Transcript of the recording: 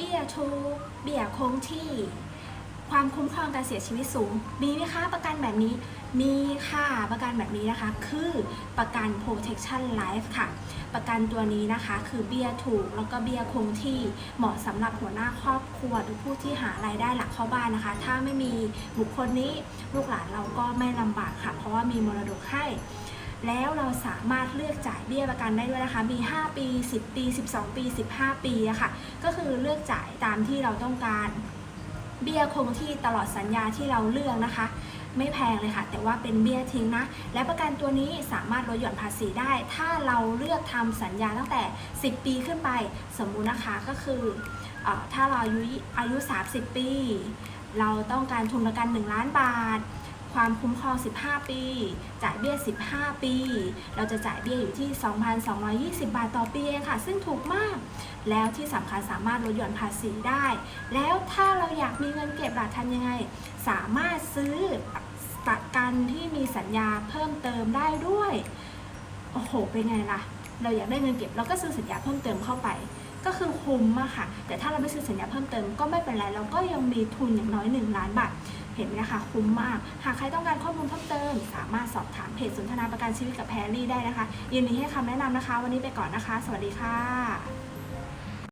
บี้ยทุกเบี้ยคงที่ ความคุ้มครองการเสียชีวิตสูง มีไหมคะประกันแบบนี้ มีค่ะประกันแบบนี้นะคะ คือประกัน protection life ค่ะ ประกันตัวนี้นะคะคือเบี้ยถูกแล้วก็เบี้ยคงที่เหมาะสำหรับหัวหน้าครอบครัวหรือผู้ที่หารายได้หลักเข้าบ้านนะคะ ถ้าไม่มีบุคคลนี้ลูกหลานเราก็ไม่ลำบากค่ะ เพราะว่ามีมรดกให้ แล้วเราสามารถเลือกจ่ายเบี้ยประกันได้ด้วยนะคะ มี 5 ปี 10 ปี 12 ปี 15 ปีอะค่ะ ก็คือเลือกจ่ายตามที่เราต้องการ เบี้ยคงที่ตลอดสัญญาที่เราเลือกนะคะ ไม่แพงเลยค่ะ แต่ว่าเป็นเบี้ยทิ้งนะ และประกันตัวนี้สามารถลดหย่อนภาษีได้ ถ้าเราเลือกทำสัญญาตั้งแต่ 10 ปีขึ้นไป สมมุตินะคะก็คือเออถ้าเราอายุอายุ 30 ปี เราต้องการทุนประกัน 1 ล้านบาท ความคุ้มครอง 15 ปี จ่ายเบี้ย 15 ปี เราจะจ่ายเบี้ยอยู่ที่ 2,220 บาทต่อปีเองค่ะ ซึ่งถูกมาก แล้วที่สำคัญสามารถลดหย่อนภาษีได้ แล้วถ้าเราอยากมีเงินเก็บล่ะทำยังไง สามารถซื้อประกันที่มีสัญญาเพิ่มเติมได้ด้วย โอ้โห เป็นไงล่ะ เราอยากได้เงินเก็บเราก็ซื้อสัญญาเพิ่มเติมเข้าไป ก็คือคุ้มอะค่ะ แต่ถ้าเราไม่ซื้อสัญญาเพิ่มเติมก็ไม่เป็นไร เราก็ยังมีทุนอย่างน้อย 1 ล้านบาท เห็นไหมนะคะคุ้มมาก หากใครต้องการข้อมูลเพิ่มเติม สามารถสอบถามเพจสนทนาประกันชีวิตกับแพรรี่ได้นะคะยินดีให้คำแนะนำนะคะ วันนี้ไปก่อนนะคะ สวัสดีค่ะ